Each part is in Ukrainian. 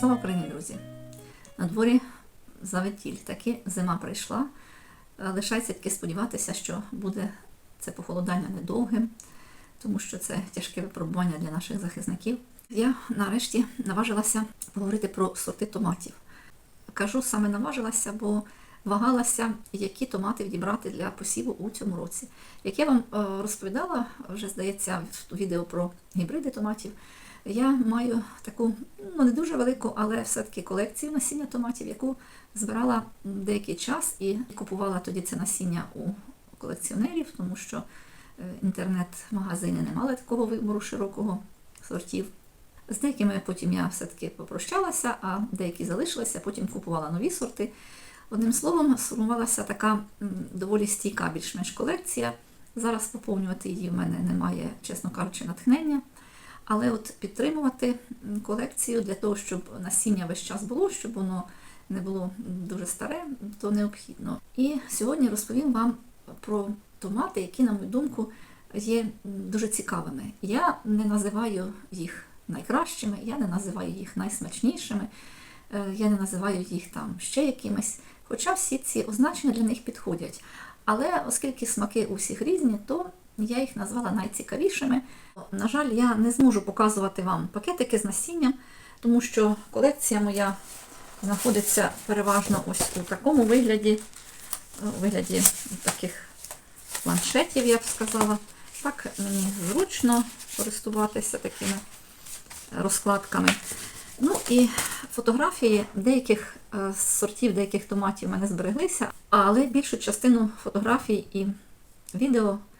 Слава Україні, друзі! На дворі заветіль, таки зима прийшла. Е, Лишається тільки сподіватися, що буде це похолодання недовгим, тому що це тяжке випробування для наших захисників. Я нарешті наважилася поговорити про сорти томатів. Кажу саме наважилася, бо вагалася, які томати відібрати для посіву у цьому році. Як я вам е, розповідала, вже здається, в відео про гібриди томатів, я маю таку ну не дуже велику, але все-таки колекцію насіння томатів, яку збирала деякий час і купувала тоді це насіння у колекціонерів, тому що е, інтернет-магазини не мали такого вибору широкого сортів. З деякими потім я все-таки попрощалася, а деякі залишилися, потім купувала нові сорти. Одним словом, сформувалася така доволі стійка більш-менш колекція. Зараз поповнювати її в мене немає, чесно кажучи, натхнення. Але от підтримувати колекцію для того, щоб насіння весь час було, щоб воно не було дуже старе, то необхідно. І сьогодні розповім вам про томати, які, на мою думку, є дуже цікавими. Я не називаю їх найкращими, я не називаю їх найсмачнішими, е, я не називаю їх там ще якимись. Хоча всі ці означення для них підходять. Але оскільки смаки у всіх різні, то я їх назвала найцікавішими. На жаль, я не зможу показувати вам пакетики з насінням, тому що колекція моя знаходиться переважно ось у такому вигляді, у вигляді таких планшетів, я б сказала. Так мені зручно користуватися такими розкладками. Ну і фотографії деяких е, сортів, деяких томатів в мене збереглися, але більшу частину фотографій і відео е,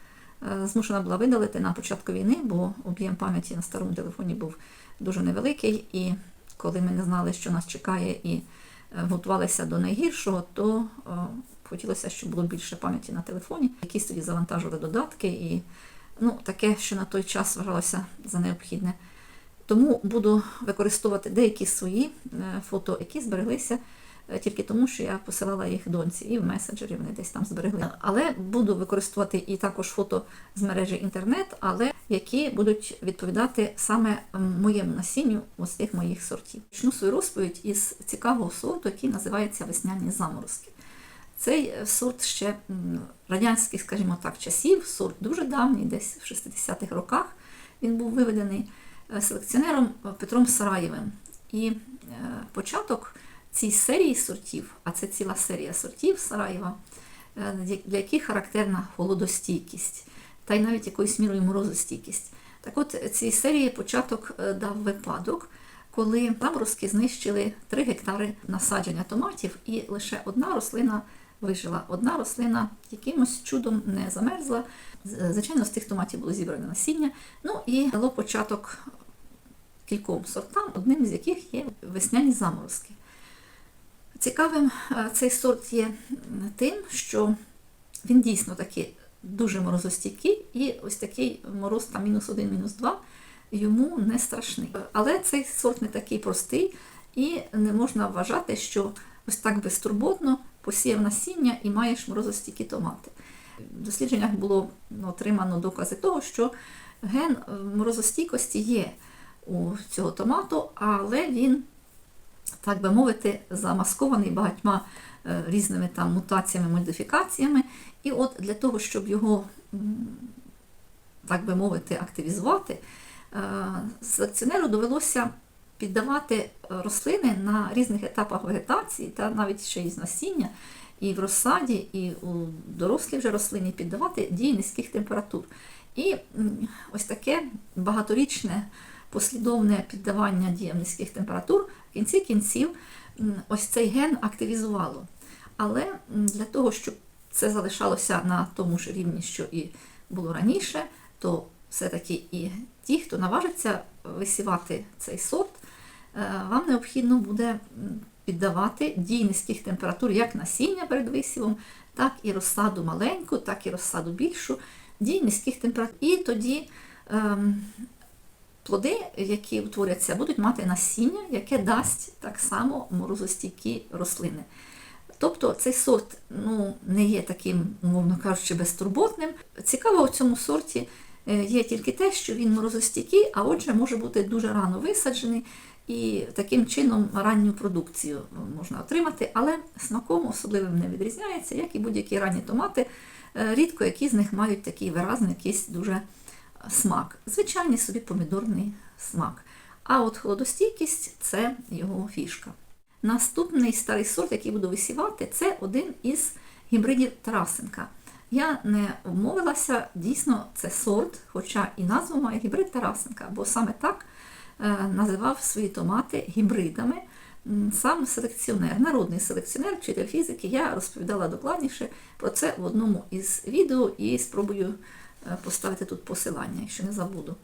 змушена була видалити на початку війни, бо об'єм пам'яті на старому телефоні був дуже невеликий. І коли ми не знали, що нас чекає, і е, готувалися до найгіршого, то е, хотілося, щоб було більше пам'яті на телефоні. Якісь тоді завантажили додатки, і ну, таке, що на той час вважалося за необхідне. Тому буду використовувати деякі свої е, фото, які збереглися е, тільки тому, що я посилала їх доньці і в месенджері вони десь там зберегли. Але буду використовувати і також фото з мережі інтернет, але які будуть відповідати саме моєму насінню ось тих моїх сортів. Почну свою розповідь із цікавого сорту, який називається весняні заморозки. Цей е, сорт ще радянських, скажімо так, часів, сорт дуже давній, десь в 60-х роках він був виведений е, селекціонером Петром Сараєвим. І е, початок цій серії сортів, а це ціла серія сортів Сараєва, е, для яких характерна холодостійкість та й навіть якоюсь мірою морозостійкість. Так от цій серії початок е, дав випадок, коли заморозки знищили 3 гектари насадження томатів, і лише одна рослина вижила. Одна рослина якимось чудом не замерзла. Звичайно, з тих томатів було зібране насіння. Ну і дало початок кільком сортам, одним з яких є весняні заморозки. Цікавим е, цей сорт є тим, що він дійсно такий дуже морозостійкий, і ось такий мороз там мінус один, мінус два йому не страшний. Але цей сорт не такий простий, і не можна вважати, що ось так безтурботно посіяв насіння і маєш морозостійкі томати. В дослідженнях було отримано докази того, що ген е, морозостійкості є у цього томату, але він, так би мовити, замаскований багатьма е, різними там мутаціями, модифікаціями. І от для того, щоб його, так би мовити, активізувати, селекціонеру довелося піддавати е, рослини на різних етапах вегетації, та навіть ще із насіння, і в розсаді, і у дорослій вже рослині піддавати дії низьких температур. І ось таке багаторічне послідовне піддавання діям низьких температур в кінці кінців ось цей ген активізувало. Але для того, щоб це залишалося на тому ж рівні, що і було раніше, то все-таки і ті, хто наважиться висівати цей сорт, е, вам необхідно буде піддавати дій низьких температур як насіння перед висівом, так і розсаду маленьку, так і розсаду більшу, дій низьких температур. І тоді ем, плоди, які утворяться, будуть мати насіння, яке дасть так само морозостійкі рослини. Тобто цей сорт ну, не є таким, умовно кажучи, безтурботним. Цікаво в цьому сорті Е, Є тільки те, що він морозостійкий, а отже, може бути дуже рано висаджений, і таким чином ранню продукцію можна отримати, але смаком особливим не відрізняється, як і будь-які ранні томати. Е, Рідко які з них мають такий виразний якийсь дуже смак. Звичайний собі помідорний смак. А от холодостійкість це його фішка. Наступний старий сорт, який буду висівати, це один із гібридів Тарасенка. Я не обмовилася, дійсно, це сорт, хоча і назву має гібрид Тарасенка, бо саме так е, називав свої томати гібридами. Сам селекціонер, народний селекціонер, вчитель фізики, я розповідала докладніше про це в одному із відео і спробую поставити тут посилання, якщо не забуду.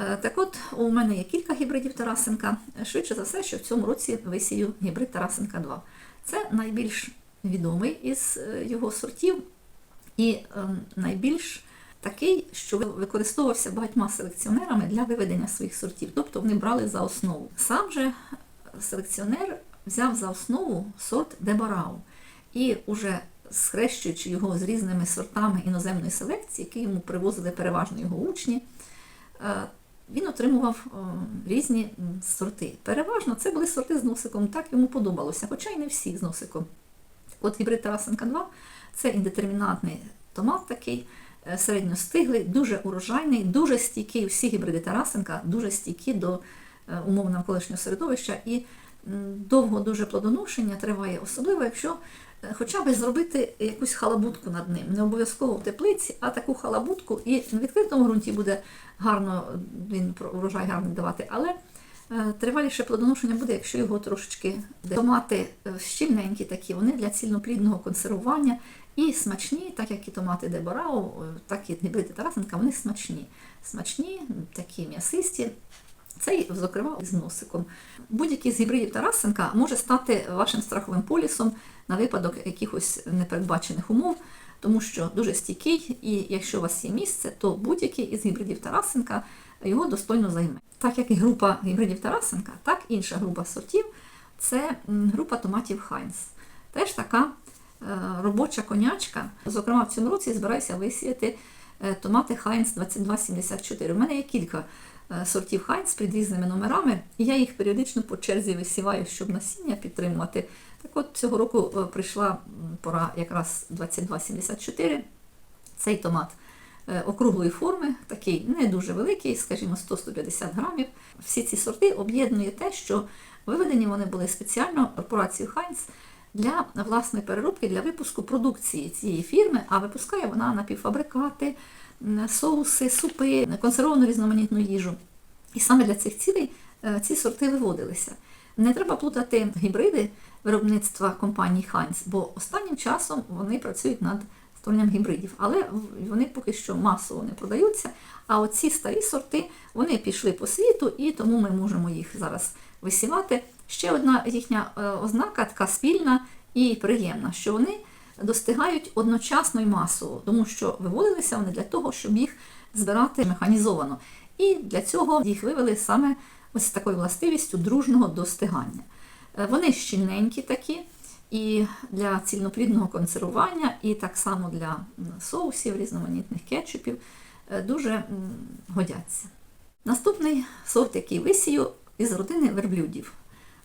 Е, Так от, у мене є кілька гібридів Тарасенка. Швидше за все, що в цьому році висію гібрид Тарасенка 2. Це найбільш відомий із е, його сортів і е, найбільш такий, що використовувався багатьма селекціонерами для виведення своїх сортів. Тобто вони брали за основу. Сам же селекціонер взяв за основу сорт Дебарау і уже схрещуючи його з різними сортами іноземної селекції, які йому привозили переважно його учні, е, він отримував е, різні сорти. Переважно це були сорти з носиком, так йому подобалося, хоча й не всі з носиком. От гібрид Тарасенка 2 це індетермінантний томат такий, е, середньостиглий, дуже урожайний, дуже стійкий. Всі гібриди Тарасенка дуже стійкі до умов навколишнього середовища і довго дуже плодоношення триває, особливо якщо хоча б зробити якусь халабутку над ним. Не обов'язково в теплиці, а таку халабутку. І на відкритому ґрунті буде гарно е, він урожай гарний давати. Але е, триваліше плодоношення буде, якщо його трошечки де- томати е, щільненькі такі, вони для цільноплідного консервування і смачні, так як і томати Деборау, е, так і гібриди Тарасенка, вони смачні. Смачні, такі м'ясисті. Цей, зокрема, з носиком. Будь-який з гібридів Тарасенка може стати вашим страховим полісом на випадок якихось непередбачених умов, тому що дуже стійкий, і якщо у вас є місце, то будь-який із гібридів Тарасенка його достойно займе. Так як і група гібридів Тарасенка, так і інша група сортів це група томатів Хайнс. Теж така е, робоча конячка. Зокрема, в цьому році збираюся висіяти е, томати Хайнс 2274. У мене є кілька сортів Хайнс під різними номерами, і я їх періодично по черзі висіваю, щоб насіння підтримувати. Так от цього року е, прийшла пора якраз 2274. Цей томат е, округлої форми, такий не дуже великий, скажімо, 100-150 грамів. Всі ці сорти об'єднує те, що виведені вони були спеціально корпорацією Хайнс для власної переробки, для випуску продукції цієї фірми, а випускає вона напівфабрикати, соуси, супи, консервовану різноманітну їжу. І саме для цих цілей е, ці сорти виводилися. Не треба плутати гібриди виробництва компанії Heinz, бо останнім часом вони працюють над створенням гібридів, але вони поки що масово не продаються. А оці старі сорти вони пішли по світу, і тому ми можемо їх зараз висівати. Ще одна їхня е, ознака така спільна і приємна, що вони достигають одночасно і масово, тому що виводилися вони для того, щоб їх збирати механізовано. І для цього їх вивели саме ось такою властивістю дружного достигання. Е, Вони щільненькі такі, і для цільноплідного консервування, і так само для соусів, різноманітних кетчупів е, дуже годяться. Наступний сорт, який висію, із родини верблюдів.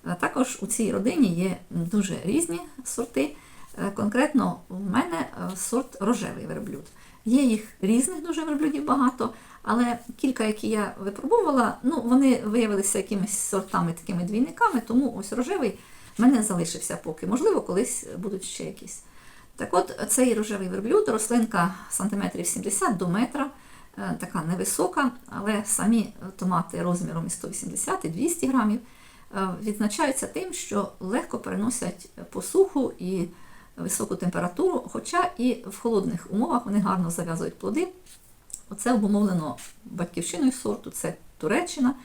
Е, Також у цій родині є дуже різні сорти. Е, Конкретно в мене е, сорт рожевий верблюд. Є їх різних дуже верблюдів багато, але кілька, які я випробувала, ну вони виявилися якимись сортами, такими двійниками, тому ось рожевий в мене залишився поки. Можливо, колись будуть ще якісь. Так от, цей рожевий верблюд, рослинка сантиметрів 70 до метра, е, така невисока, але самі томати розміром і 180 і 200 грамів відзначаються тим, що легко переносять посуху і високу температуру, хоча і в холодних умовах вони гарно зав'язують плоди. Оце обумовлено батьківщиною сорту, це Туреччина.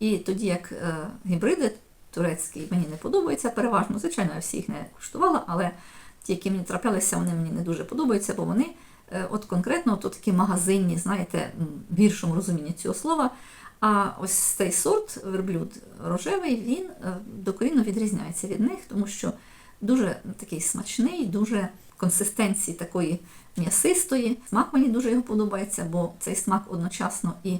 І тоді як е, гібриди турецькі мені не подобаються переважно. Звичайно, я всі їх не куштувала, але ті, які мені траплялися, вони мені не дуже подобаються, бо вони е, от конкретно от такі магазинні, знаєте, в гіршому розумінні цього слова. А ось цей сорт верблюд рожевий, він е, докорінно відрізняється від них, тому що дуже такий смачний, дуже консистенції такої м'ясистої. Смак мені дуже його подобається, бо цей смак одночасно і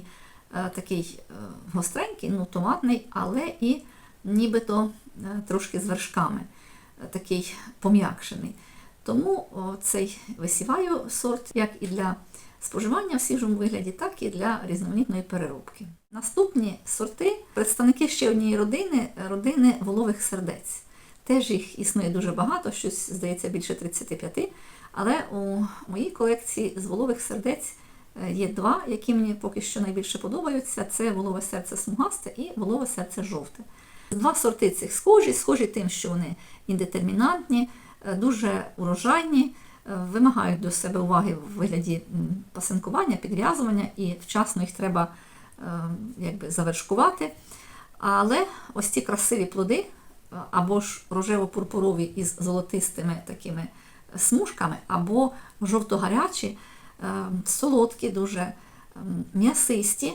е, такий е, гостренький, ну томатний, але і нібито е, трошки з вершками, такий пом'якшений. Тому цей висіваю сорт як і для споживання в свіжому вигляді, так і для різноманітної переробки. Наступні сорти представники ще однієї родини родини волових сердець. Теж їх існує дуже багато, щось здається більше 35. Але у моїй колекції з волових сердець е, є два, які мені поки що найбільше подобаються: це волове серце смугасте і волове серце жовте. Два сорти цих схожі, схожі тим, що вони індетермінантні, е, дуже урожайні, е, вимагають до себе уваги в вигляді пасинкування, підв'язування, і вчасно їх треба е, якби, завершкувати. Але ось ці красиві плоди, або ж рожево-пурпурові із золотистими такими смужками, або жовто-гарячі, е, солодкі, дуже м'ясисті,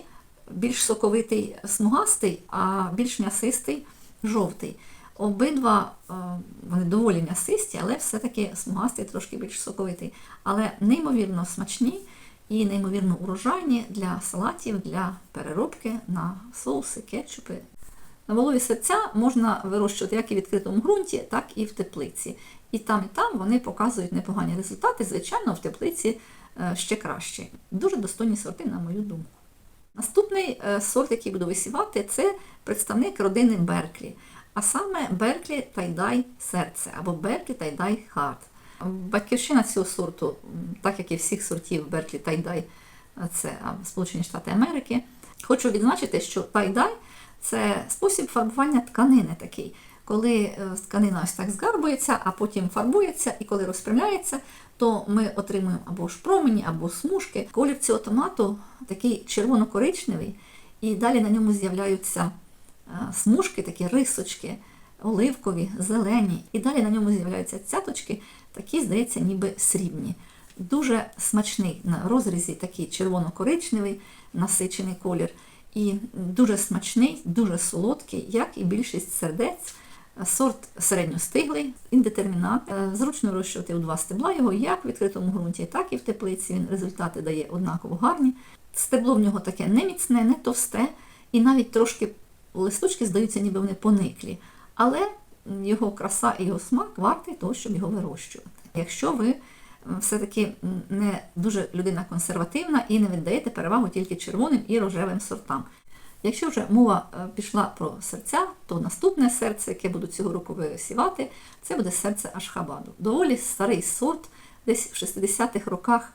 більш соковитий смугастий, а більш м'ясистий жовтий. Обидва е, вони доволі м'ясисті, але все-таки смугастий трошки більш соковитий. Але неймовірно смачні і неймовірно урожайні для салатів, для переробки на соуси, кетчупи. На волові серця можна вирощувати як і в відкритому ґрунті, так і в теплиці. І там, і там вони показують непогані результати. Звичайно, в теплиці е, ще краще. Дуже достойні сорти, на мою думку. Наступний е, сорт, який буду висівати, це представник родини Берклі, а саме Берклі Тайдай серце або Берклі Тайдай Харт. Батьківщина цього сорту, так як і всіх сортів Берклі Тайдай, е, це Сполучені Штати Америки. Хочу відзначити, що тайдай це спосіб фарбування тканини такий, коли е, тканина ось так згарбується, а потім фарбується, і коли розпрямляється, то ми отримуємо або ж промені, або смужки. Колір цього томату такий червоно-коричневий, і далі на ньому з'являються е, смужки, такі рисочки, оливкові, зелені. І далі на ньому з'являються цяточки, такі, здається, ніби срібні. Дуже смачний на розрізі, такий червоно-коричневий, насичений колір. І дуже смачний, дуже солодкий, як і більшість сердець. Сорт середньостиглий, індетермінат. Е, Зручно вирощувати у два стебла його як в відкритому ґрунті, так і в теплиці. Він результати дає однаково гарні. Стебло в нього таке не міцне, не товсте, і навіть трошки листочки здаються, ніби вони пониклі. Але його краса і його смак вартий того, щоб його вирощувати. Якщо ви все-таки не дуже людина консервативна і не віддаєте перевагу тільки червоним і рожевим сортам. Якщо вже мова е, пішла про серця, то наступне серце, яке буду цього року висівати, це буде серце Ашхабаду. Доволі старий сорт, десь в 60-х роках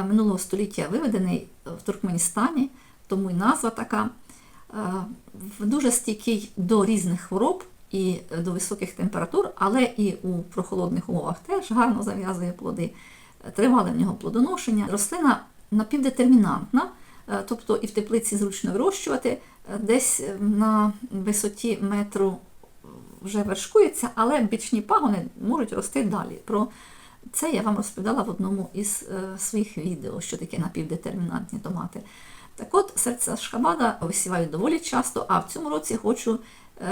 е, минулого століття виведений в Туркменістані, тому і назва така. Е, Дуже стійкий до різних хвороб і до високих температур, але і у прохолодних умовах теж гарно зав'язує плоди. Тривале в нього плодоношення. Рослина напівдетермінантна, е, тобто і в теплиці зручно вирощувати, е, десь е, на висоті метру вже вершкується, але бічні пагони можуть рости далі. Про це я вам розповідала в одному із своїх відео, що таке напівдетермінантні томати. Так от, серце шкабада висіваю доволі часто, а в цьому році хочу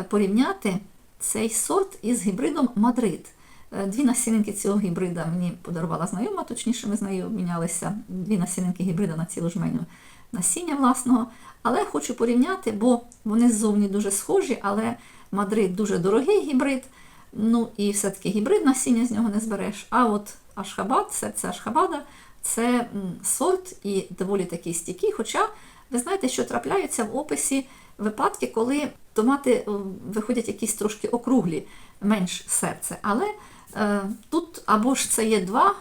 порівняти цей сорт із гібридом Мадрид. Е, Дві насінинки цього гібрида мені подарувала знайома, точніше, ми з нею обмінялися дві насінинки гібрида на цілу жменю насіння власного. Але хочу порівняти, бо вони ззовні дуже схожі, але Мадрид дуже дорогий гібрид. Ну і все-таки гібрид насіння з нього не збереш. А от Ашхабад, серце Ашхабада, це сорт і доволі такий стійкий. Хоча ви знаєте, що трапляються в описі випадки, коли томати е, виходять якісь трошки округлі, менш серце. Але е, тут або ж це є два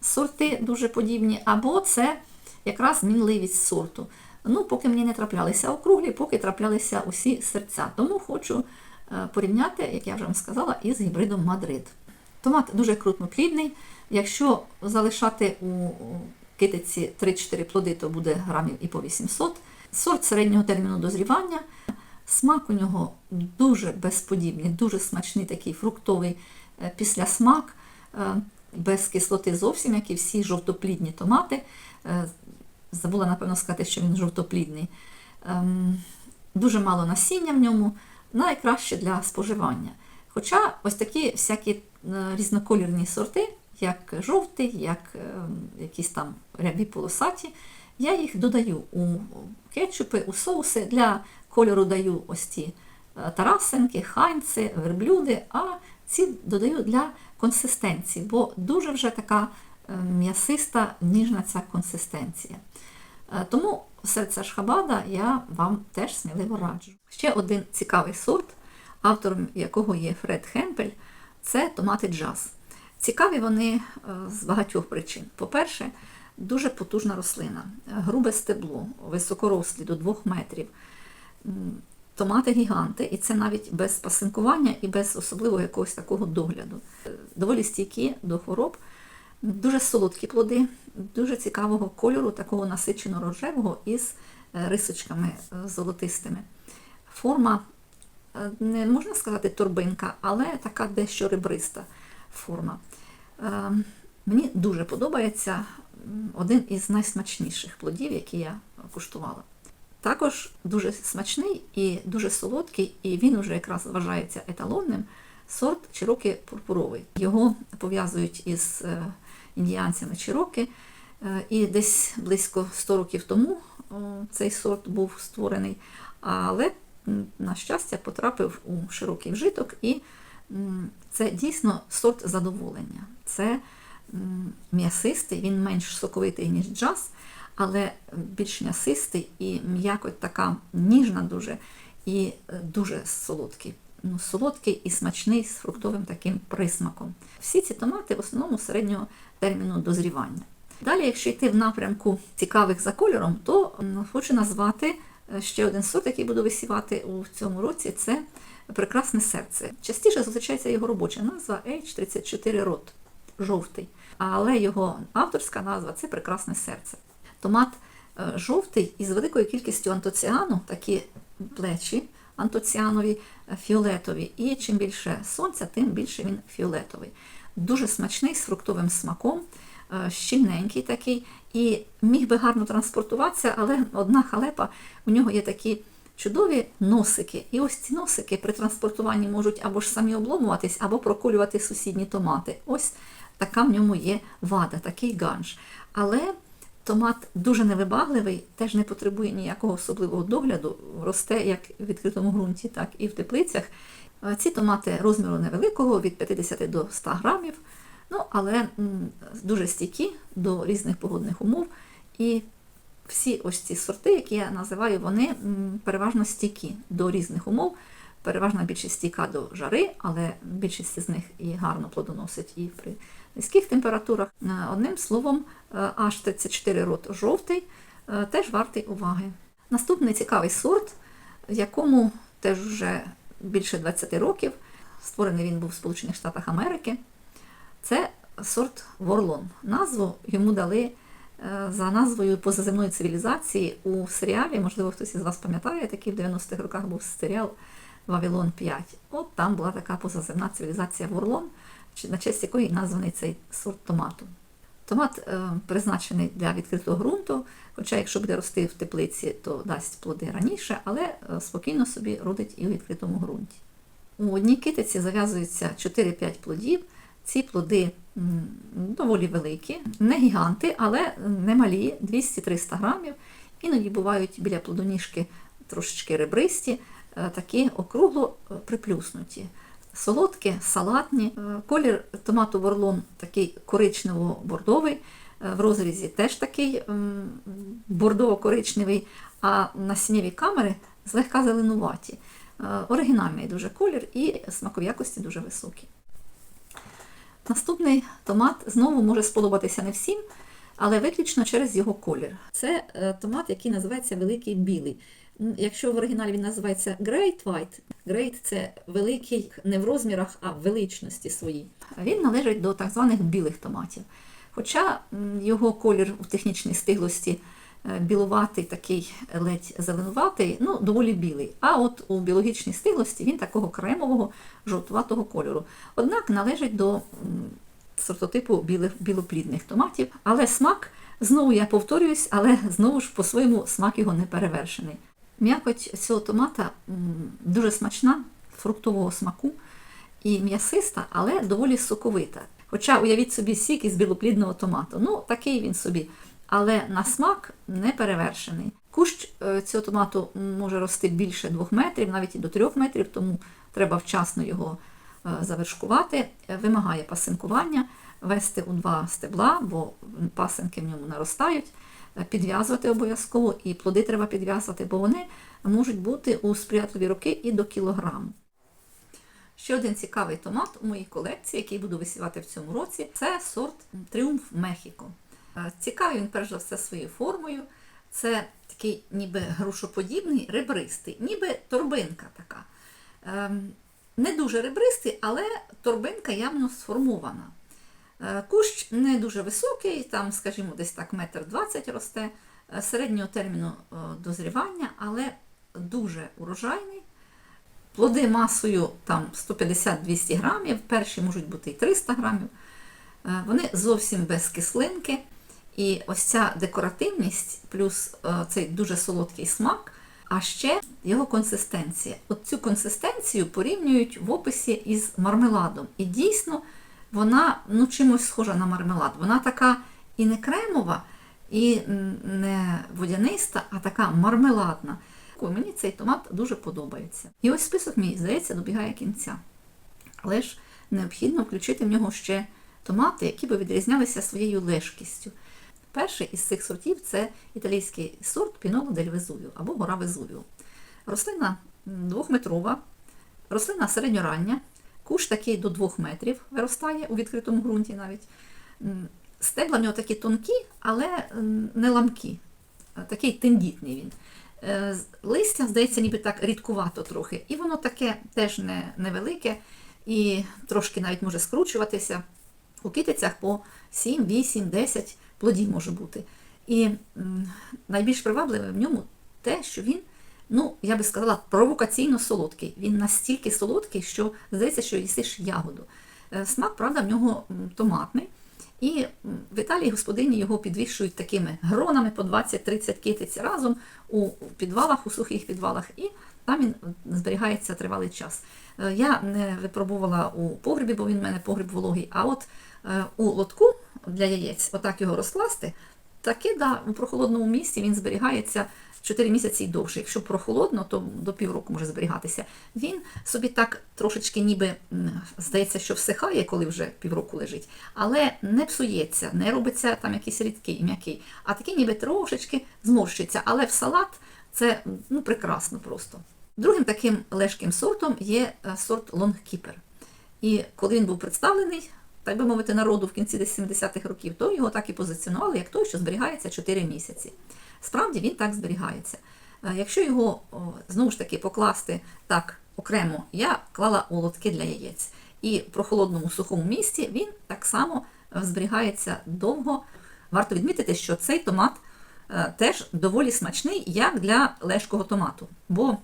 сорти дуже подібні, або це якраз мінливість сорту. Ну, поки мені не траплялися округлі, поки траплялися усі серця. Тому хочу е, порівняти, як я вже вам сказала, із гібридом Мадрид. Томат дуже крупноплідний. Якщо залишати у китиці 3-4 плоди, то буде грамів і по 800. Сорт середнього терміну дозрівання. Смак у нього дуже безподібний, дуже смачний такий фруктовий е, післясмак, е, без кислоти зовсім, як і всі жовтоплідні томати. Е, Забула, напевно, сказати, що він жовтоплідний. Ем, Дуже мало насіння в ньому, найкраще для споживання. Хоча ось такі всякі різнокольорні сорти, як жовтий, як якісь там рябі полосаті. Я їх додаю у кетчупи, у соуси. Для кольору даю ось ці е, тарасинки, хайнци, верблюди, а ці додаю для консистенції, бо дуже вже така е, м'ясиста, ніжна ця консистенція. Е, Тому серце шхабада я вам теж сміливо раджу. Ще один цікавий сорт, автором якого є Фред Хемпель, це томати джаз. Цікаві вони з багатьох причин. По-перше, дуже потужна рослина, грубе стебло, високорослі до 2 метрів. Томати гіганти, і це навіть без пасинкування і без особливого якогось такого догляду. Е, Доволі стійкі до хвороб, дуже солодкі плоди, дуже цікавого кольору, такого насичено рожевого із е, рисочками е, золотистими. Форма не можна сказати торбинка, але така дещо ребриста форма. Мені дуже подобається один із найсмачніших плодів, які я куштувала. Також дуже смачний і дуже солодкий, і він вже якраз вважається еталонним сорт Чироки пурпуровий. Його пов'язують із е, індіанцями Чироки, е, і десь близько 100 років тому цей сорт був створений, але, на щастя, потрапив у широкий вжиток, і це дійсно сорт задоволення. Це м'ясистий, він менш соковитий, ніж джаз, але більш м'ясистий і м'якоть така ніжна дуже і е, дуже солодкий. Ну, солодкий і смачний з фруктовим таким присмаком. Всі ці томати в основному середнього терміну дозрівання. Далі, якщо йти в напрямку цікавих за кольором, то хочу назвати е, ще один сорт, який буду висівати у цьому році. Це прекрасне серце. Частіше зустрічається його робоча назва H34 рот, жовтий. Але його авторська назва це прекрасне серце. Томат е, жовтий із великою кількістю антоціану, такі плечі антоціанові, е, фіолетові. І чим більше сонця, тим більше він фіолетовий. Дуже смачний з фруктовим смаком, е, щільненький такий, і міг би гарно транспортуватися, але одна халепа, у нього є такі чудові носики. І ось ці носики при транспортуванні можуть або ж самі обломуватись, або проколювати сусідні томати. Ось така в ньому є вада, такий ганж. Але Томат дуже невибагливий, теж не потребує ніякого особливого догляду, росте як в відкритому ґрунті, так і в теплицях. Ці томати розміру невеликого, від 50 до 100 грамів, ну, але дуже стійкі до різних погодних умов. І всі ось ці сорти, які я називаю, вони переважно стійкі до різних умов. Переважна більшість стійка до жари, але більшість з них і гарно плодоносить і при низьких температурах. Е, Одним словом, е, H34 рот жовтий е, теж вартий уваги. Наступний цікавий сорт, якому теж вже більше 20 років, створений він був в Сполучених Штатах Америки, це сорт Ворлон. Назву йому дали е, за назвою позаземної цивілізації у серіалі, можливо, хтось із вас пам'ятає, такий в 90-х роках був серіал Вавилон 5. От там була така позаземна цивілізація Ворлон, чи- на честь якої названий цей сорт томату. Томат е, призначений для відкритого ґрунту, хоча якщо буде рости в теплиці, то дасть плоди раніше, але е, спокійно собі родить і у відкритому ґрунті. У одній китиці зав'язується 4-5 плодів. Ці плоди доволі великі, не гіганти, але не малі, 200-300 грамів. Іноді бувають біля плодоніжки трошечки ребристі, е, такі округло е, приплюснуті. Солодкі, салатні. Е, Колір томату ворлон такий коричнево-бордовий, е, в розрізі теж такий бордово-коричневий, а насіннєві камери злегка зеленуваті. Е, Оригінальний дуже колір і смакові якості дуже високі. Наступний томат знову може сподобатися не всім, але виключно через його колір. Це е, томат, який називається Великий Білий. Якщо в оригіналі він називається Great White, Great – це великий не в розмірах, а в величності своїй. Він належить до так званих білих томатів. Хоча його колір у технічній стиглості е, білуватий, такий ледь зеленуватий, ну, доволі білий. А от у біологічній стиглості він такого кремового жовтуватого кольору. Однак належить до сортотипу білих, білоплідних томатів. Але смак, знову я повторююсь, але знову ж по-своєму смак його не перевершений. М'якоть цього томата дуже смачна, фруктового смаку і м'ясиста, але доволі соковита. Хоча уявіть собі сік із білоплідного томату. Ну, такий він собі. Але на смак не перевершений. Кущ е, цього томату може рости більше 2 метрів, навіть і до 3 метрів, тому треба вчасно його е, завершкувати. Е, Вимагає пасинкування, вести у два стебла, бо пасинки в ньому наростають, підв'язувати обов'язково, і плоди треба підв'язувати, бо вони можуть бути у сприятливі роки і до кілограму. Ще один цікавий томат у моїй колекції, який буду висівати в цьому році, це сорт Тріумф Мехіко. Е, Цікавий він перш за все своєю формою. Це такий ніби грушоподібний, ребристий, ніби торбинка така. Ем, Не дуже ребристий, але торбинка явно сформована. Е, Кущ не дуже високий, там, скажімо, десь так метр двадцять росте, е, середнього терміну е, дозрівання, але дуже урожайний. Плоди масою там 150-200 грамів, перші можуть бути і 300 грамів. Вони зовсім без кислинки. І ось ця декоративність, плюс цей дуже солодкий смак, а ще його консистенція. От цю консистенцію порівнюють в описі із мармеладом. І дійсно вона ну, чимось схожа на мармелад. Вона така і не кремова, і не водяниста, а така мармеладна. Мені цей томат дуже подобається. І ось список мій, здається, добігає кінця. Але ж необхідно включити в нього ще томати, які би відрізнялися своєю лежкістю. Перший із цих сортів це італійський сорт Піноло дель Везувіо або гора Везувіо. Рослина двохметрова, рослина середньорання, куш такий до 2 метрів виростає у відкритому ґрунті навіть. Стебла в нього такі тонкі, але не ламкі. Такий тендітний він. Е, Листя, здається, ніби так рідкувато трохи. І воно таке теж не, невелике і трошки навіть може скручуватися. У китицях по 7, 8, 10 плодів може бути. І найбільш привабливе в ньому те, що він, ну, я би сказала, провокаційно солодкий. Він настільки солодкий, що здається, що їсиш ягоду. Е, Смак, правда, в нього томатний. І в Італії господині його підвішують такими гронами по 20-30 китиць разом у підвалах, у сухих підвалах, і там він зберігається тривалий час. Е, Я не випробувала у погребі, бо він в мене погріб вологий, а от е, у лотку для яєць, отак його розкласти, таки да, у прохолодному місці він зберігається 4 місяці і довше. Якщо прохолодно, то до півроку може зберігатися. Він собі так трошечки ніби здається, що всихає, коли вже півроку лежить, але не псується, не робиться там якийсь рідкий, м'який, а такий ніби трошечки зморщиться. Але в салат це ну, прекрасно просто. Другим таким лежким сортом є е, сорт Лонгкіпер. І коли він був представлений, так би мовити, народу в кінці 70-х років, то його так і позиціонували як той, що зберігається 4 місяці. Справді він так зберігається. Е, Якщо його знову ж таки покласти так окремо, я клала у лотки для яєць. І в прохолодному сухому місці він так само е, зберігається довго. Варто відмітити, що цей томат е, теж доволі смачний, як для лежкого томату. Бо,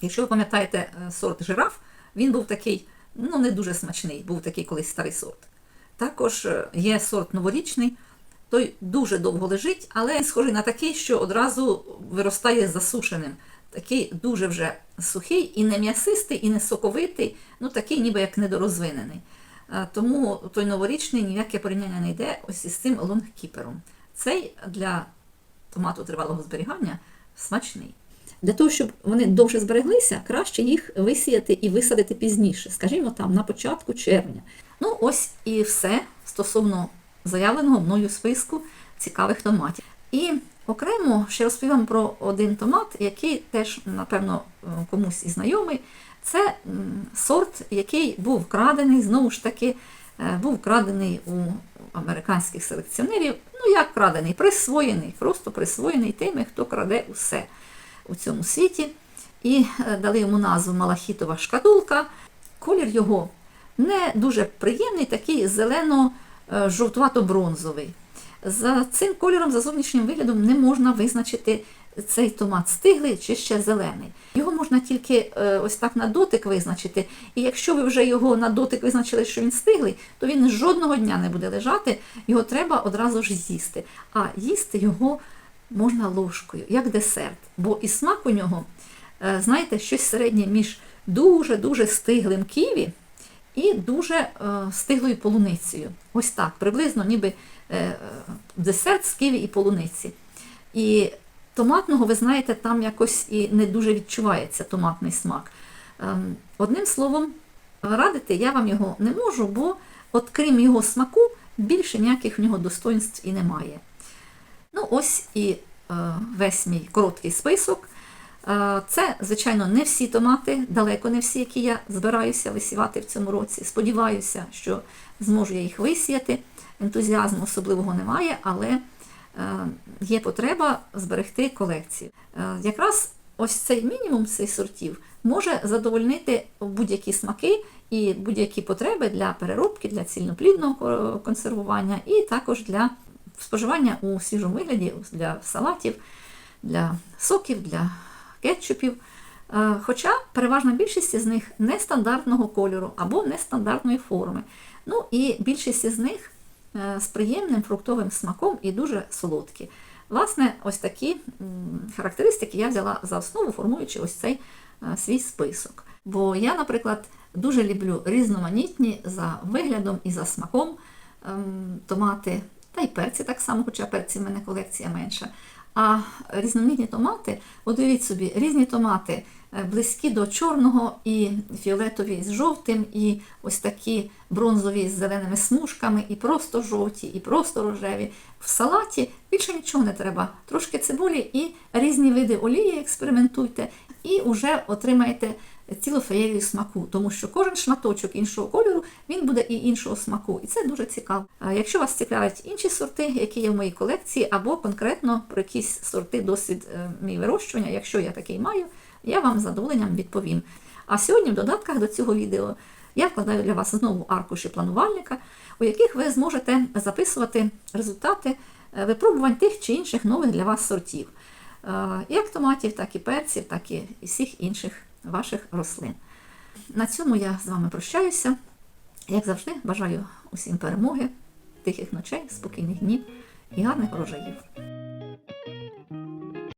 якщо ви пам'ятаєте сорт жираф, він був такий, ну не дуже смачний, був такий колись старий сорт. Також є сорт новорічний, той дуже довго лежить, але він схожий на такий, що одразу виростає засушеним. Такий дуже вже сухий і не м'ясистий, і не соковитий, ну такий ніби як недорозвинений. Е, Тому той новорічний ніяке порівняння не йде ось із цим лонгкіпером. Цей для томату тривалого зберігання смачний. Для того, щоб вони довше збереглися, краще їх висіяти і висадити пізніше, скажімо там, на початку червня. Ну, ось і все стосовно заявленого мною списку цікавих томатів. І окремо ще розповім про один томат, який теж, напевно, комусь і знайомий. Це сорт, який був вкрадений, знову ж таки, е, був вкрадений у американських селекціонерів. Ну, як вкрадений, присвоєний, просто присвоєний тими, хто краде усе у цьому світі. І е, дали йому назву Малахітова шкатулка. Колір його не дуже приємний, такий зелено-жовтувато-бронзовий. За цим кольором, за зовнішнім виглядом, не можна визначити цей томат стиглий чи ще зелений. Його можна тільки е, ось так на дотик визначити. І якщо ви вже його на дотик визначили, що він стиглий, то він жодного дня не буде лежати, його треба одразу ж з'їсти. А їсти його можна ложкою, як десерт. Бо і смак у нього, е, знаєте, щось середнє між дуже-дуже стиглим ківі і дуже е, стиглою полуницею. Ось так, приблизно ніби е, десерт з киві і полуниці. І томатного, ви знаєте, там якось і не дуже відчувається томатний смак. Ем, Одним словом, радити я вам його не можу, бо от крім його смаку, більше ніяких в нього достоинств і немає. Ну, ось і е, весь мій короткий список. Це, звичайно, не всі томати, далеко не всі, які я збираюся висівати в цьому році. Сподіваюся, що зможу я їх висіяти. Ентузіазму особливого немає, але е, є потреба зберегти колекцію. Е, Якраз ось цей мінімум цих сортів може задовольнити будь-які смаки і будь-які потреби для переробки, для цільноплідного консервування і також для споживання у свіжому вигляді для салатів, для соків, для кетчупів. Е, Хоча переважна більшість з них нестандартного кольору або нестандартної форми. Ну і більшість із них е, з приємним фруктовим смаком і дуже солодкі. Власне, ось такі характеристики я взяла за основу, формуючи ось цей е, свій список. Бо я, наприклад, дуже люблю різноманітні за виглядом і за смаком ем, томати, та й перці так само, хоча перці в мене колекція менша. А різноманітні томати, уявіть собі, різні томати е, близькі до чорного і фіолетові з жовтим, і ось такі бронзові з зеленими смужками, і просто жовті, і просто рожеві. В салаті більше нічого не треба. Трошки цибулі і різні види олії експериментуйте, і вже отримаєте цілу смаку, тому що кожен шматочок іншого кольору він буде і іншого смаку, і це дуже цікаво. Якщо вас цікавлять інші сорти, які є в моїй колекції, або конкретно про якісь сорти досвід е, мій вирощування, якщо я такий маю, я вам з задоволенням відповім. А сьогодні в додатках до цього відео я вкладаю для вас знову аркуші планувальника, у яких ви зможете записувати результати е, випробувань тих чи інших нових для вас сортів. Е, Як томатів, так і перців, так і всіх інших ваших рослин. На цьому я з вами прощаюся. Як завжди, бажаю усім перемоги, тихих ночей, спокійних днів і гарних урожаїв.